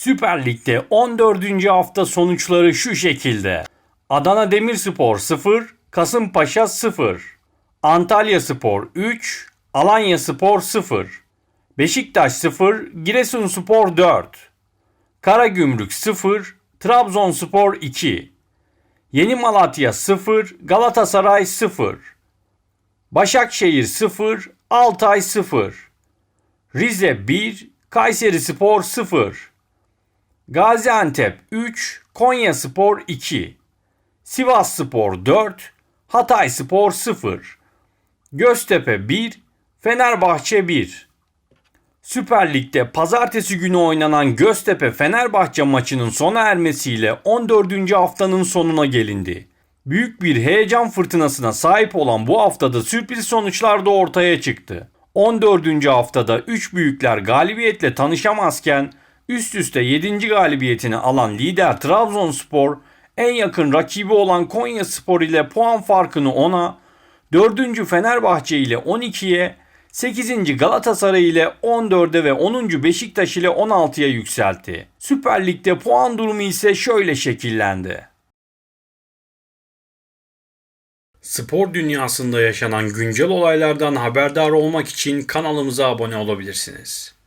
Süper Lig'de 14. hafta sonuçları şu şekilde. Adana Demirspor 0, Kasımpaşa 0, Antalya Spor 3, Alanya Spor 0, Beşiktaş 0, Giresunspor 4, Karagümrük 0, Trabzonspor 2, Yeni Malatya 0, Galatasaray 0, Başakşehir 0, Altay 0, Rize 1, Kayseri Spor 0, Gaziantep 3, Konya Spor 2, Sivas Spor 4, Hatay Spor 0, Göztepe 1, Fenerbahçe 1. Süper Lig'de pazartesi günü oynanan Göztepe Fenerbahçe maçının sona ermesiyle 14. haftanın sonuna gelindi. Büyük bir heyecan fırtınasına sahip olan bu haftada sürpriz sonuçlar da ortaya çıktı. 14. haftada 3 büyükler galibiyetle tanışamazken üst üste 7. galibiyetini alan lider Trabzonspor en yakın rakibi olan Konya Spor ile puan farkını 10'a, 4. Fenerbahçe ile 12'ye, 8. Galatasaray ile 14'e ve 10. Beşiktaş ile 16'ya yükseltti. Süper Lig'de puan durumu ise şöyle şekillendi. Spor dünyasında yaşanan güncel olaylardan haberdar olmak için kanalımıza abone olabilirsiniz.